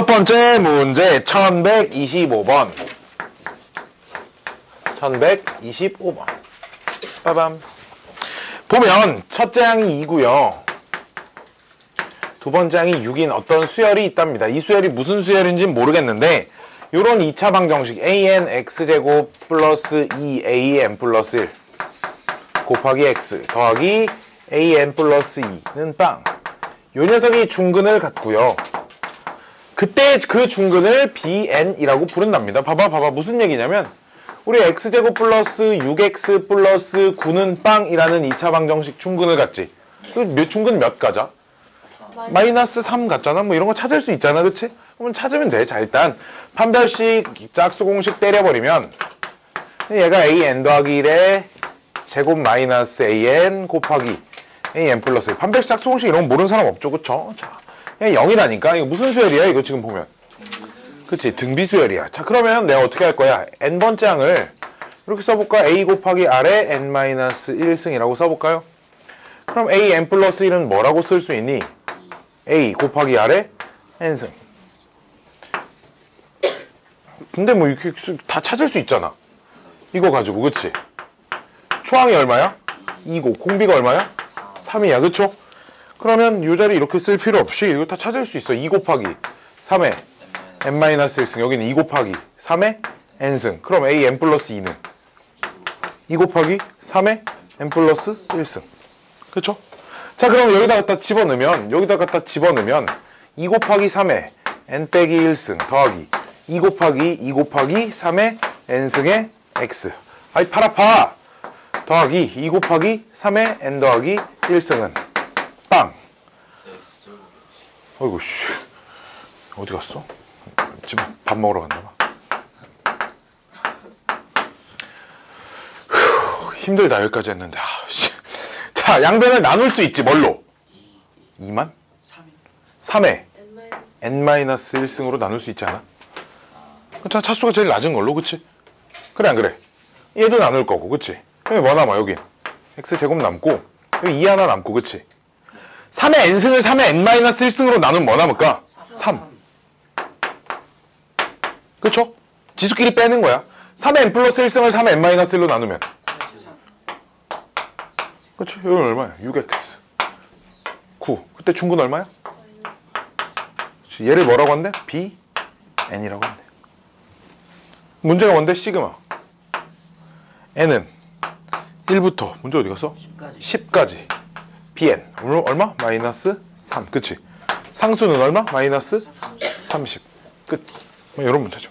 첫 번째 문제 1125번. 1125번. 빠밤. 보면 첫째 항이 2고요. 두 번째 항이 6인 어떤 수열이 있답니다. 이 수열이 무슨 수열인지 모르겠는데 요런 2차 방정식 an x제곱 플러스 2an 플러스 1 곱하기 x 더하기 an 플러스 2는 빵. 요 녀석이 중근을 갖고요. 그때 그 중근을 bn이라고 부른답니다. 봐봐 봐봐 무슨 얘기냐면 우리 x제곱 플러스 6x 플러스 9는 빵이라는 2차 방정식 중근을 갖지. 그몇 중근 몇 가자? 마이너스 3 같잖아. 뭐 이런 거 찾을 수 있잖아. 그치? 그러면 찾으면 돼. 자 일단 판별식 짝수 공식 때려버리면 얘가 an 더하기 1에 제곱 마이너스 an 곱하기 an 플러스 1. 판별식 짝수 공식 이런 거 모르는 사람 없죠. 그쵸? 자, 그냥 0이라니까. 이거 무슨 수열이야? 이거 지금 보면. 그치? 등비 수열이야. 자, 그러면 내가 어떻게 할 거야? n번째 항을 이렇게 써볼까? a 곱하기 r에 n 마이너스 1승이라고 써볼까요? 그럼 a n 플러스 1은 뭐라고 쓸 수 있니? a 곱하기 r에 n승. 근데 뭐 이렇게 다 찾을 수 있잖아. 이거 가지고, 그치? 초항이 얼마야? 2고 공비가 얼마야? 3이야 그쵸? 그러면 이 자리 이렇게 쓸 필요 없이 이거 다 찾을 수 있어. 2 곱하기 3에 n-1승. 여기는 2 곱하기 3에 n승. 그럼 a n 플러스 2는? 2 곱하기 3에 n 플러스 1승. 그쵸? 자 그럼 여기다 갖다 집어넣으면 여기다 갖다 집어넣으면 2 곱하기 3에 n 빼기 1승 더하기 2 곱하기 2 곱하기 3에 n승의 x. 아이 팔 아파! 더하기 2 곱하기 3의 n 더하기 1승은 빵. 어이구 씨. 어디 갔어? 집에 밥 먹으러 갔나 봐. 휴, 힘들다 여기까지 했는데. 아, 씨. 자, 양변을 나눌 수 있지. 뭘로? 2만? 3에 n-1승으로 나눌 수 있지 않아? 그렇잖아. 차수가 제일 낮은 걸로. 그치? 그래 안 그래? 얘도 나눌 거고. 그치? 그럼 뭐 남아 여기? x제곱 남고 여기 2 하나 남고 그치? 3의 n승을 3의 n-1승으로 나누면 뭐 남을까? 3 그쵸? 지수끼리 빼는 거야 3의 n 플러스 1승을 3의 n-1로 나누면 그쵸? 이건 얼마야? 6x 9 그때 중근 얼마야? 얘를 뭐라고 한대? b n이라고 한대 문제가 뭔데? 시그마 n은 1부터 문제 어디 갔어? 10까지 bn 얼마? 마이너스 3 그치? 상수는 얼마? 마이너스 30 끝. 뭐 이런 문제죠